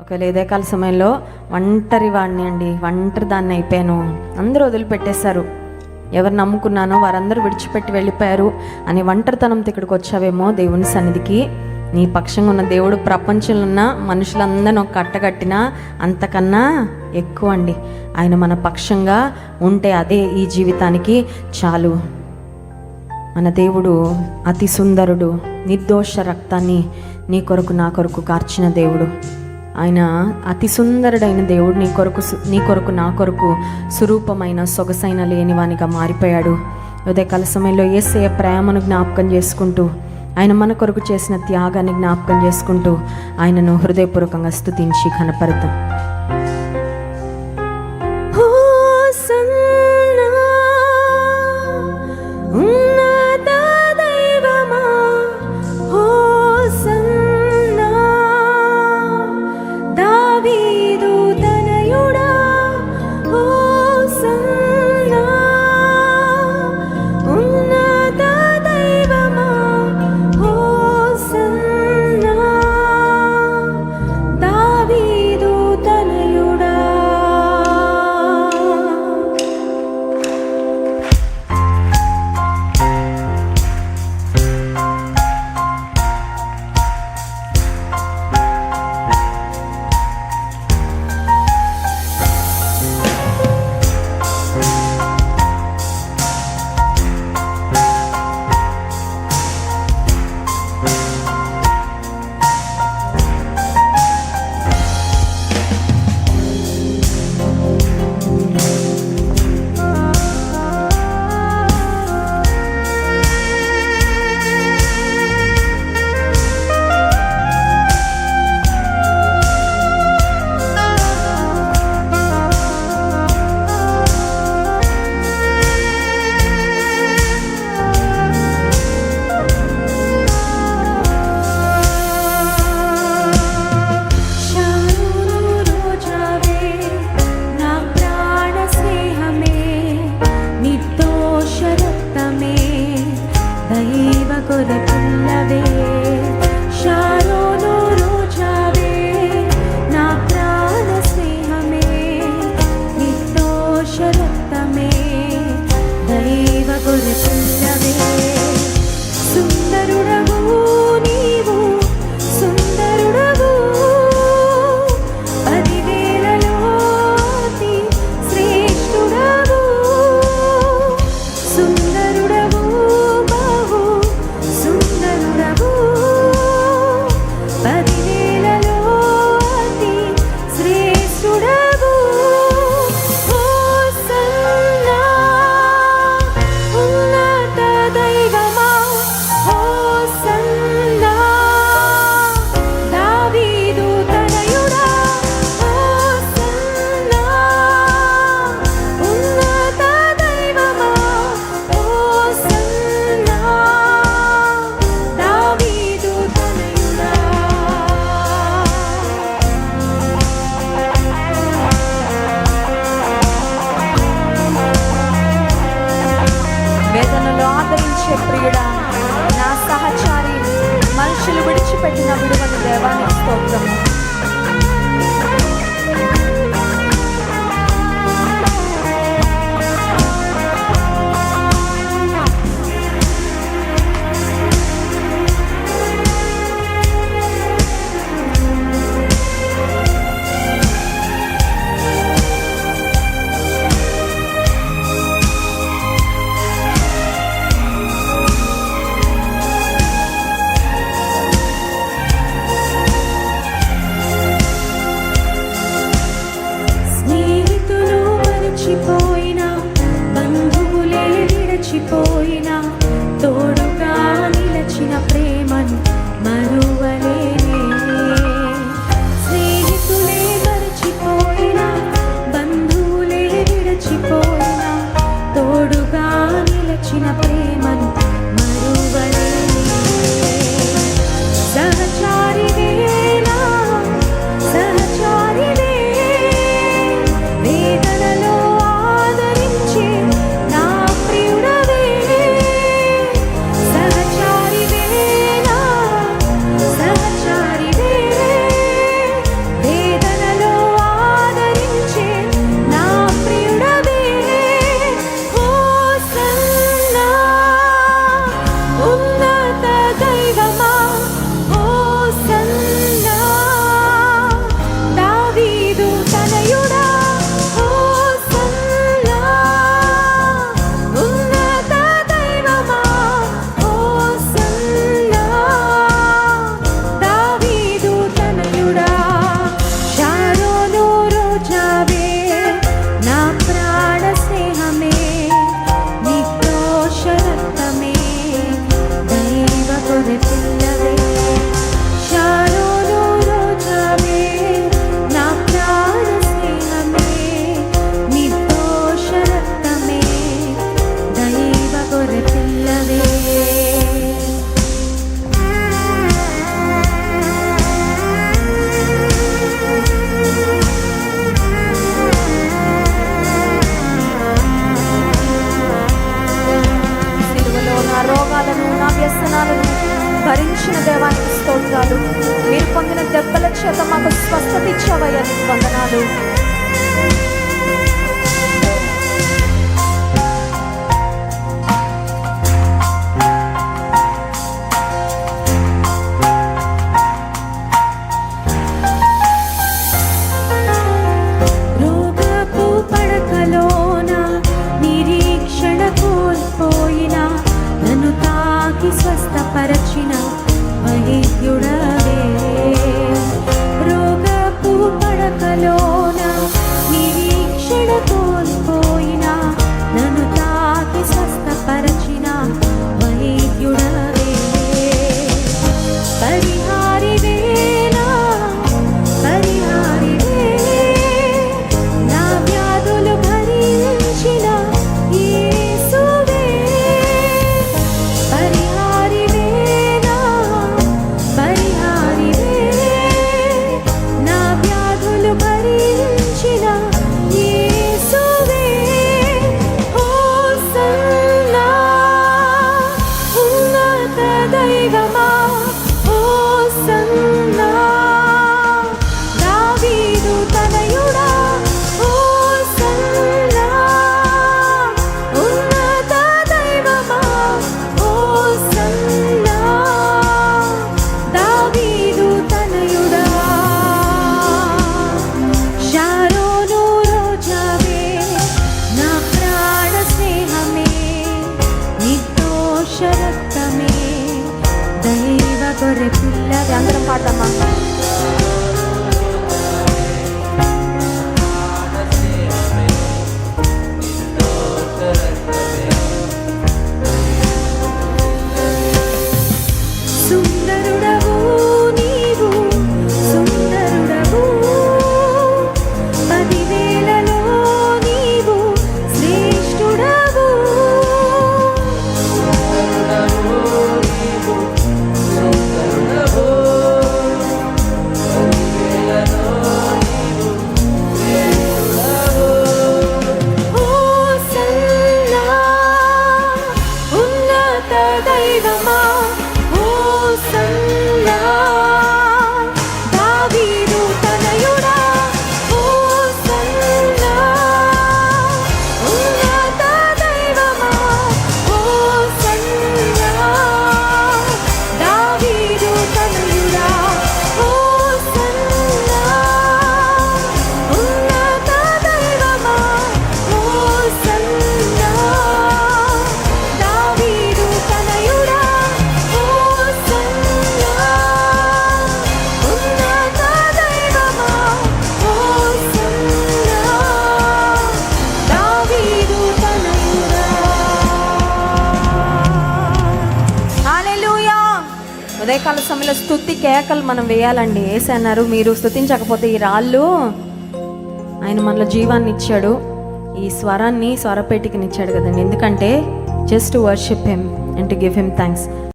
ఒకవేళ ఇదే కాల సమయంలో ఒంటరి వాడిని అండి ఒంటరి దాన్ని అయిపోయాను. అందరూ వదిలిపెట్టేశారు. ఎవరు నమ్ముకున్నానో వారందరూ విడిచిపెట్టి వెళ్ళిపోయారు అని ఒంటరితనంతో ఇక్కడికి వచ్చావేమో దేవుని సన్నిధికి. నీ పక్షంగా ఉన్న దేవుడు ప్రపంచంలో ఉన్న మనుషులందరిని ఒక కట్టగట్టినా అంతకన్నా ఎక్కువ అండి. ఆయన మన పక్షంగా ఉంటే అదే ఈ జీవితానికి చాలు. మన దేవుడు అతి సుందరుడు నిర్దోష రక్తాన్ని నీ కొరకు నా కొరకు కార్చిన దేవుడు. ఆయన అతి సుందరుడైన దేవుడు నీ కొరకు నీ కొరకు నా కొరకు సురూపమైన సొగసైన లేనివానిగా మారిపోయాడు. ఉదయకాల సమయంలో ఏసయ ప్రేమను జ్ఞాపకం చేసుకుంటూ ఆయన మన కొరకు చేసిన త్యాగాన్ని జ్ఞాపకం చేసుకుంటూ ఆయనను హృదయపూర్వకంగా స్థుతించి కనపడతాం వేదనలో ఆదరించే ప్రియుడ నా సహచారి మనుషులు విడిచిపెట్టిన విడువని దేవానికి స్తోత్రము. స్తోత్రాలు మీరు పొందిన దెబ్బల చేత మాకు స్వస్థత ఇచ్చావయ్యా నీకు వందనాలు. స్వస్థపరచిన വഹിക്കുക departamento. ఉదయకాల సమయంలో స్థుతి కేకలు మనం వేయాలండి. ఏసి అన్నారు మీరు స్తుతించకపోతే ఈ రాళ్ళు ఆయన మనలో జీవాన్ని ఇచ్చాడు. ఈ స్వరాన్ని స్వరపేటికనిచ్చాడు కదండి. ఎందుకంటే just worship him and to give him thanks